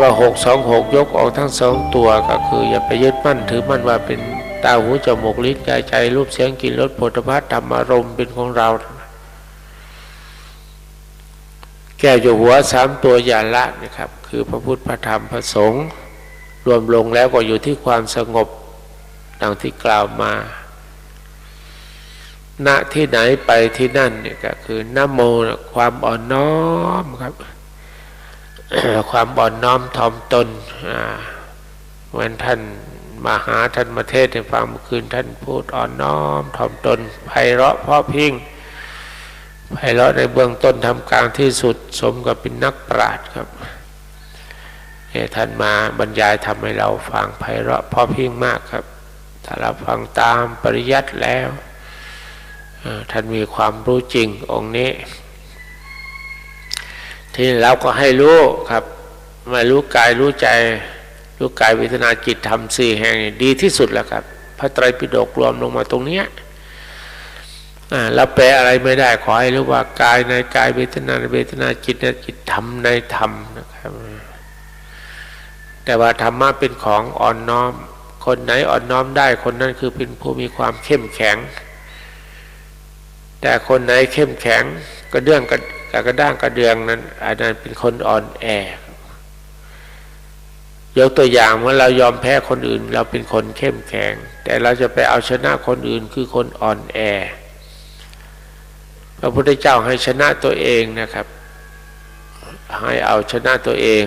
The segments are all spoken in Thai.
ว่าหกสองหกยกออกทั้งสองตัวก็คืออย่าไปยึดมั่นถือมั่นว่าเป็นตาหูจมูกลิ้นกายใจรูปเสียงกลิ่นรสผลิภัณฑ์ธรรมอารมณ์เป็นของเรา แก้วอยู่หัวสามตัวอย่าละนะครับ คือพระพุทธพระธรรมพระสงฆ์รวมลงแล้วก็อยู่ที่ความสงบดังที่กล่าวมา ณที่ไหนไปที่นั่นเนี่ยก็คือนโมความอ่อนน้อมครับ ความอ่อนน้อมถ่อมตนอ่าวันท่านมาหาท่านมาเทศให้ฟังเมื่อคืนท่านพูดอ่อนน้อมถ่อมตนไพเราะเพราะพิงไพเราะในเบื้องต้นทำกลางที่สุดสมกับเป็นนักปราชญ์ครับเนี่ยท่านมาบรรยายทำให้เราฟังไพเราะเพราะพิงมากครับถ้าเราฟังตามปริยัติแล้วท่านมีความรู้จริงองค์นี้ ที่เราก็ให้รู้ครับ มารู้กายรู้ใจ รู้กายเวทนาจิตธรรมสี่แห่งนี่ดีที่สุดแล้วครับ พระไตรปิฎกรวมลงมาตรงเนี้ยเราแปลอะไรไม่ได้ขอให้รู้ว่ากายในกายเวทนาในเวทนาจิตในจิตธรรมในธรรมนะครับ แต่ว่าธรรมะเป็นของอ่อนน้อม คนไหนอ่อนน้อมได้คนนั้นคือเป็นผู้มีความเข้มแข็ง แต่คนไหนเข้มแข็ง กระเดื่องกระกระด้างกระเดืองนั้นอันนั้นเป็นคนอ่อนแอยกตัวอย่างเมื่อเรายอมแพ้คนอื่น เราเป็นคนเข้มแข็ง แต่เราจะไปเอาชนะคนอื่นคือคนอ่อนแอ พระพุทธเจ้าให้ชนะตัวเองนะครับ ให้เอาชนะตัวเอง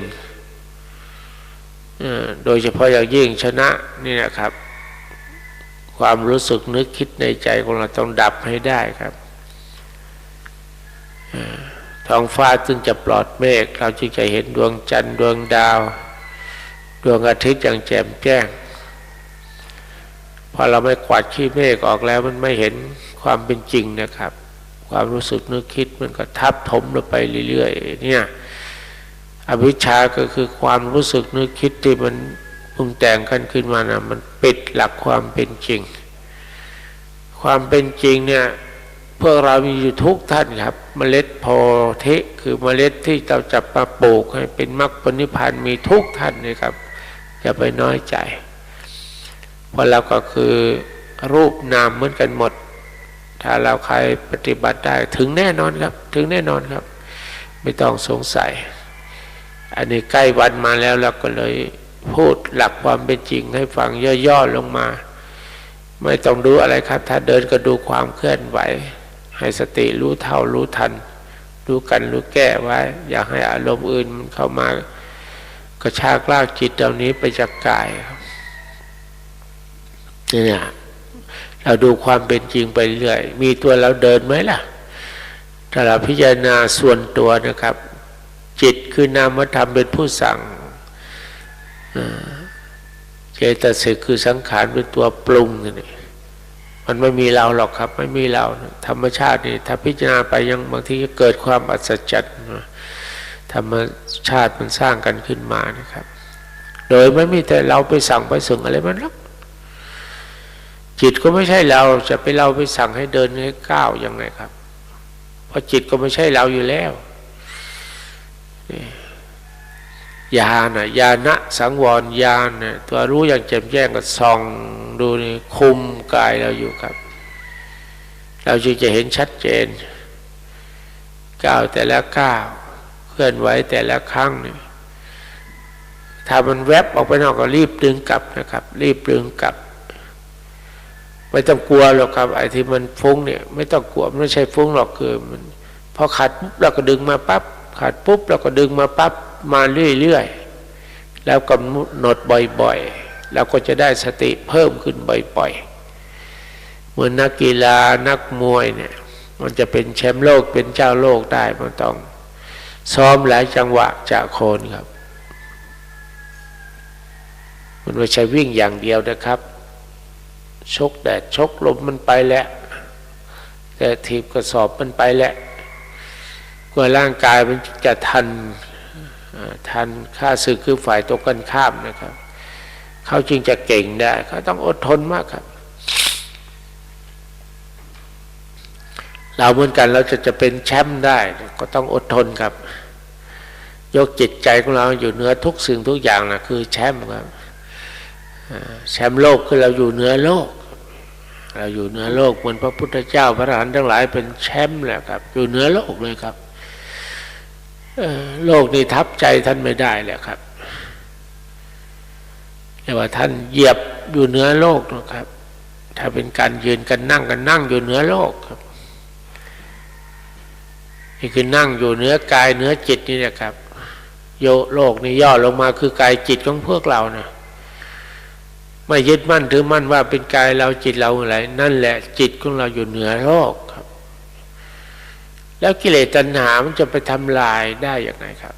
โดยเฉพาะอย่างยิ่งชนะนี่นะครับ ความรู้สึกนึกคิดในใจของเราต้องดับให้ได้ครับ ท้องฟ้าจึงจะปลอดเมฆเราจึงจะเห็นดวงจันทร์ดวงดาว ดวงอาทิตย์อย่างแจ่มแจ้งพอเราไม่กวาดขี้เมฆออกแล้วมันไม่เห็นความเป็นจริงนะครับ ความรู้สึกนึกคิดมันก็ทับถมลงไปเรื่อยๆเนี่ยอวิชชาก็คือความรู้สึกนึกคิดที่มันปรุงแต่งกันขึ้นมานะมันปิดหลักความเป็นจริง ความเป็นจริงเนี่ย พวกเรามีอยู่ทุกท่านครับ เมล็ดโพธิคือเมล็ดที่เราจะมาปลูกให้เป็นมรรคผลนิพพานมีทุกท่านเลยครับอย่าไปน้อยใจ เพราะเราก็คือรูปนามเหมือนกันหมด ถ้าเราใครปฏิบัติได้ถึงแน่นอนครับ ถึงแน่นอนครับ ไม่ต้องสงสัย อันนี้ใกล้วันมาแล้วเราก็เลยพูดหลักความเป็นจริงให้ฟังย่อๆลงมา ไม่ต้องดูอะไรครับ ถ้าเดินก็ดูความเคลื่อนไหว ให้สติรู้เท่ารู้ทัน รู้กันรู้แก้ไว้ อย่าให้อารมณ์อื่นมันเข้ามากระชากลากจิตเหล่านี้ไปจากกายครับเนี่ยเราดูความเป็นจริงไปเรื่อย มีตัวเราเดินไหมล่ะ ถ้าเราพิจารณาส่วนตัวนะครับ จิตคือนามธรรมเป็นผู้สั่งเจตสิกคือสังขารเป็นตัวปรุงนี่ มันไม่มีเราหรอกครับ ไม่มีเราธรรมชาตินี่ถ้าพิจารณาไปยังบางทีก็เกิดความอัศจรรย์ธรรมชาติมันสร้างกันขึ้นมานะครับ โดยไม่มีแต่เราไปสั่งไปสึงอะไรมันหรอกจิตก็ไม่ใช่เราจะไปเราไปสั่งให้เดินให้ก้าวยังไงครับ เพราะจิตก็ไม่ใช่เราอยู่แล้ว ญาณนะญาณะสังวรญาณนะตัวรู้อย่างแจ่มแจ้งก็ส่องดูนี่คุมกายเราอยู่ครับ เราจึงจะเห็นชัดเจนก้าวแต่ละก้าวเคลื่อนไหวแต่ละครั้งนี่ถ้ามันแวบออกไปนอกก็รีบดึงกลับนะครับ รีบดึงกลับ ไม่ต้องกลัวหรอกครับไอ้ที่มันฟุ้งเนี่ยไม่ต้องกลัวไม่ใช่ฟุ้งหรอกคือมันพอขาดปุ๊บเราก็ดึงมาปั๊บขาดปุ๊บเราก็ดึงมาปั๊บ มาเรื่อยๆ แล้วกำหนดบ่อยๆเราก็จะได้สติเพิ่มขึ้นบ่อยๆ เหมือนนักกีฬานักมวยเนี่ยมันจะเป็นแชมป์โลกเป็นเจ้าโลกได้มันต้อง ซ้อมหลายจังหวะจากโคนครับ มันไม่ใช่วิ่งอย่างเดียวนะครับ ชกแดดชกลมมันไปแล้วแต่ทีบกระสอบมันไปแล้วกว่าร่างกายมันจะทัน ทันค่าศึกคือฝ่ายตกกันข้ามนะครับ เขาจึงจะเก่งได้เขาต้องอดทนมากครับ เราเหมือนกันเราจะจะเป็นแชมป์ได้ ก็ต้องอดทนครับ ยกจิตใจของเราอยู่เหนือทุกสิ่งทุกอย่างนะคือแชมป์ครับแชมป์โลกคือเราอยู่เหนือโลก เราอยู่เหนือโลกเหมือนพระพุทธเจ้าพระอรหันต์ทั้งหลายเป็นแชมป์แหละครับ อยู่เหนือโลกเลยครับ โลกนี้ทับใจท่านไม่ได้แหละครับแต่ว่าท่านเหยียบอยู่เหนือโลกนะครับ ถ้าเป็นการยืนกันนั่งกันนั่งอยู่เหนือโลกครับนี่คือนั่งอยู่เหนือกายเหนือจิตนี่แหละครับ โยโลกนี่ย่อลงมาคือกายจิตของพวกเรานะไม่ยึดมั่นถือมั่นว่าเป็นกายเราจิตเราอะไร นั่นแหละจิตของเราอยู่เหนือโลก แล้วกิเลสตัณหามันจะไปทำลายได้อย่างไรครับ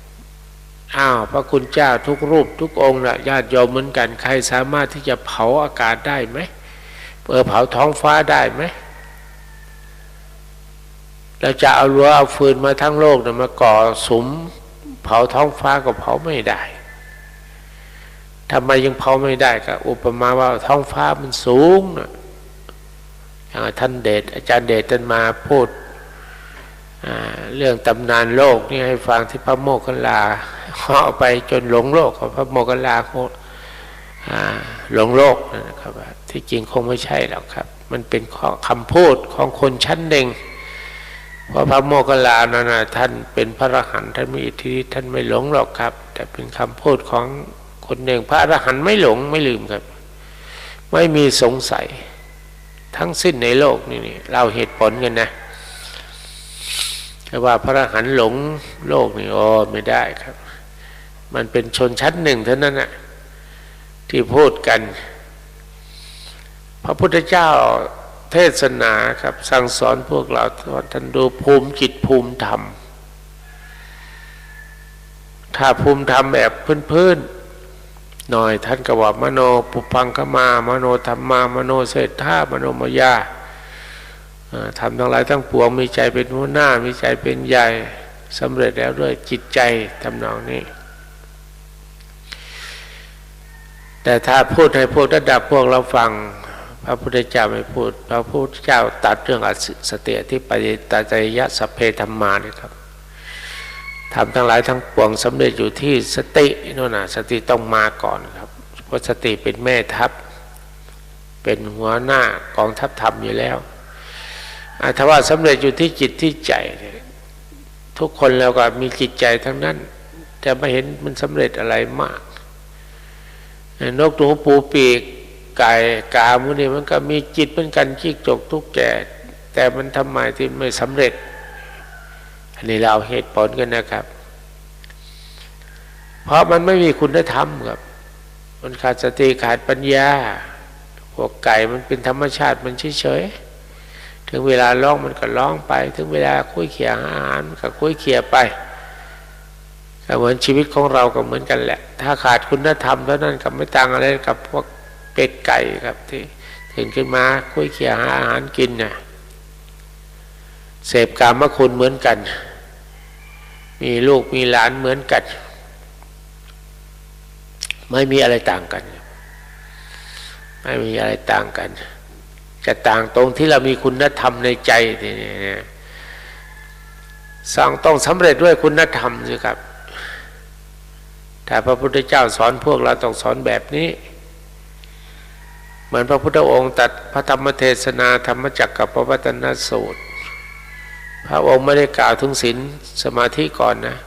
อ้าวพระคุณเจ้าทุกรูปทุกองค์นะญาติโยมเหมือนกันใครสามารถที่จะเผาอากาศได้ไหมเออเผาท้องฟ้าได้ไหมเราจะเอารั้วเอาฟืนมาทั้งโลกนะมาก่อสมเผาท้องฟ้าก็เผาไม่ได้ทำไมยังเผาไม่ได้ก็อุปมาว่าท้องฟ้ามันสูงนะอย่างท่านเดชอาจารย์เดชท่านมาพูด เรื่องตำนานโลกนี่ให้ฟังที่พระโมคคัลาเหาะไปจนหลงโลกของพระโมคคัลาหลงโลกนะครับที่จริงคงไม่ใช่หรอกครับ มันเป็นคำพูดของคนชั้นหนึ่งเพราะพระโมคคัลานั้นท่านเป็นพระอรหันต์ท่านมีอิทธิฤทธิ์ท่านไม่หลงหรอกครับ แต่เป็นคำพูดของคนหนึ่งพระอรหันต์ไม่หลงไม่ลืมครับ ไม่มีสงสัยทั้งสิ้นในโลกนี่นี่เราเหตุผลกันนะ แต่ว่าพระอรหันต์หลงโลกนี่โอ้ไม่ได้ครับ มันเป็นชนชั้นหนึ่งเท่านั้นนะที่พูดกัน พระพุทธเจ้าเทศนาครับ สั่งสอนพวกเราท่านดูภูมิจิตภูมิธรรม ถ้าภูมิธรรมแบบพื้นๆหน่อยท่านก็ว่ามโนปุพังคมามโนธรรมามโนเศรษฐามโนมยา ทำทั้งหลายทั้งปวงมีใจเป็นหัวหน้ามีใจเป็นใหญ่สำเร็จแล้วด้วยจิตใจทำนองนี้ แต่ถ้าพูดให้พวกระดับพวกเราฟัง พระพุทธเจ้าไม่พูด พระพุทธเจ้าตัดเรื่องอสติที่ปฏิตาจยะสเพธรรมานี่ครับทำทั้งหลายทั้งปวงสำเร็จอยู่ที่สตินู่นนะสติต้องมาก่อนครับเพราะสติเป็นแม่ทัพ เป็นหัวหน้ากองทัพธรรมอยู่แล้ว ถ้าว่าสำเร็จอยู่ที่จิตที่ใจทุกคนแล้วก็มีจิตใจทั้งนั้น แต่ไม่เห็นมันสำเร็จอะไรมาก นกตัวปูปีกไก่กามุนี่มันก็มีจิตเหมือนกันจิกจกทุกแก่แต่มันทำไมที่ไม่สำเร็จ อันนี้เราเหตุผลกันนะครับ เพราะมันไม่มีคุณธรรมครับ มันขาดสติขาดปัญญาพวกไก่มันเป็นธรรมชาติมันเฉยๆ ถึงเวลาร้องมันก็ร้องไป ถึงเวลาคุยเขี่ยอาหารมันก็คุยเขี่ยไปก็เหมือนชีวิตของเราก็เหมือนกันแหละ ถ้าขาดคุณธรรมเท่านั้นกับไม่ต่างอะไรกับพวกเป็ดไก่ครับที่ถึงขึ้นมาคุยเขี่ยหาอาหารกินเนี่ยเสพกามคุณเหมือนกัน มีลูกมีหลานเหมือนกัน ไม่มีอะไรต่างกัน ไม่มีอะไรต่างกัน จะต่างตรงที่เรามีคุณธรรมในใจนี่สร้างต้องสำเร็จด้วยคุณธรรมสิครับถ้าพระพุทธเจ้าสอนพวกเราต้องสอนแบบนี้ เหมือนพระพุทธองค์ตัดพระธรรมเทศนาธรรมจักรกับพระวัตนสูตร พระองค์ไม่ได้กล่าวถึงศีลสมาธิก่อนนะ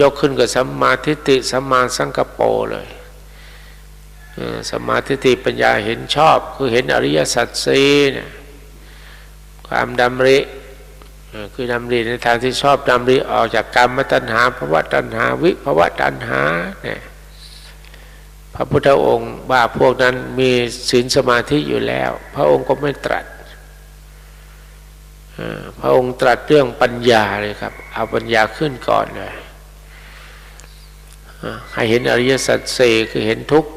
ยกขึ้นกับสัมมาทิฏฐิสัมมาสังกปรเลย สมาธิติปัญญาเห็นชอบ คือเห็นอริยสัจสี่เนี่ยความดำริคือดำริในทางที่ชอบดำริออกจากกรรมตัณหาภวะตัณหาวิภวะตัณหาเนี่ยพระพุทธองค์ว่าพวกนั้นมีศีลสมาธิอยู่แล้ว พระองค์ก็ไม่ตรัสพระองค์ตรัสเรื่องปัญญาเลยครับ เอาปัญญาขึ้นก่อนเลยให้เห็นอริยสัจสี่คือเห็นทุกข์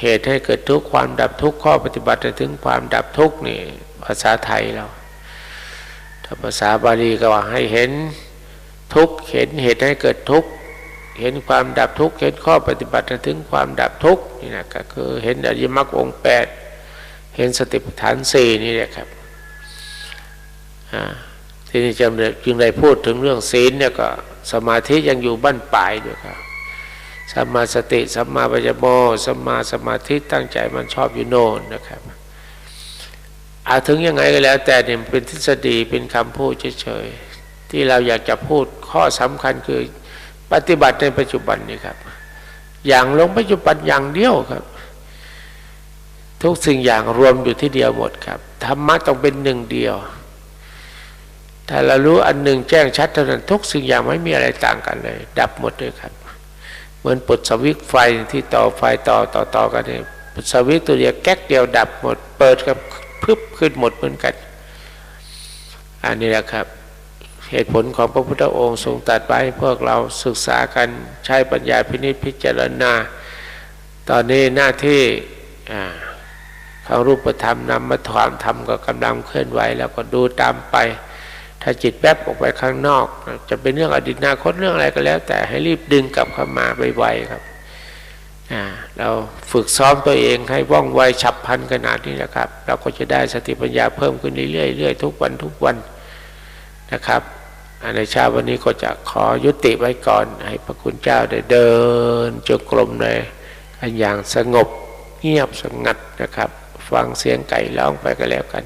เหตุให้เกิดทุกข์ความดับทุกข์ข้อปฏิบัติถึงความดับทุกข์นี่ภาษาไทยเราถ้าภาษาบาลีก็ว่าให้เห็นทุกข์เห็นเหตุให้เกิดทุกข์เห็นความดับทุกข์เห็นข้อปฏิบัติถึงความดับทุกข์นี่นะก็คือเห็นอริยมรรคองแปดเห็นสติปัฏฐานสี่นี่แหละครับที่นี้จำเลยจึงได้พูดถึงเรื่องศีลเนี่ยก็สมาธิยังอยู่บ้านปลายด้วยครับ สัมมาสติสัมมาปัญญโมสัมมาสมาธิตั้งใจมันชอบอยู่โน่นนะครับอาถึงยังไงก็แล้ว แต่เนี่ยเป็นทฤษฎีเป็นคำพูดเฉยๆที่เราอยากจะพูดข้อสำคัญคือปฏิบัติในปัจจุบันนี้ครับ อย่างลงปัจจุบันอย่างเดียวครับ ทุกสิ่งอย่างรวมอยู่ที่เดียวหมดครับธรรมะต้องเป็นหนึ่งเดียวถ้าเรารู้อันหนึ่งแจ้งชัดเท่านั้นทุกสิ่งอย่างไม่มีอะไรต่างกันเลย ดับหมดเลยครับ เหมือนปลดสวิตไฟที่ต่อไฟต่อต่อต่อกันเนี่ยสวิตตัวเดียวแก๊กเดียวดับหมดเปิดกับพึบขึ้นหมดเหมือนกัน อันนี้แหละครับ เหตุผลของพระพุทธองค์ทรงตรัสไว้พวกเราศึกษากันใช้ปัญญาพินิจพิจารณา ตอนนี้หน้าที่อ่าของรูปธรรมนำมาถามธรรมก็กำลังเคลื่อนไหวแล้วก็ดูตามไป ถ้าจิตแป๊บออกไปข้างนอก จะเป็นเรื่องอดีตอนาคตเรื่องอะไรก็แล้ว แต่ให้รีบดึงกลับเข้ามาไวๆครับอ่าเราฝึกซ้อมตัวเองให้ว่องไวฉับพันขนาดนี้นะครับ เราก็จะได้สติปัญญาเพิ่มขึ้นเรื่อยๆทุกวันทุกวันนะครับในเช้าวันนี้ก็จะขอยุติไว้ก่อน ให้พระคุณเจ้าได้เดินจงกรมในกันอย่างสงบเงียบสงัดนะครับ ฟังเสียงไก่ร้องไปก็แล้วกัน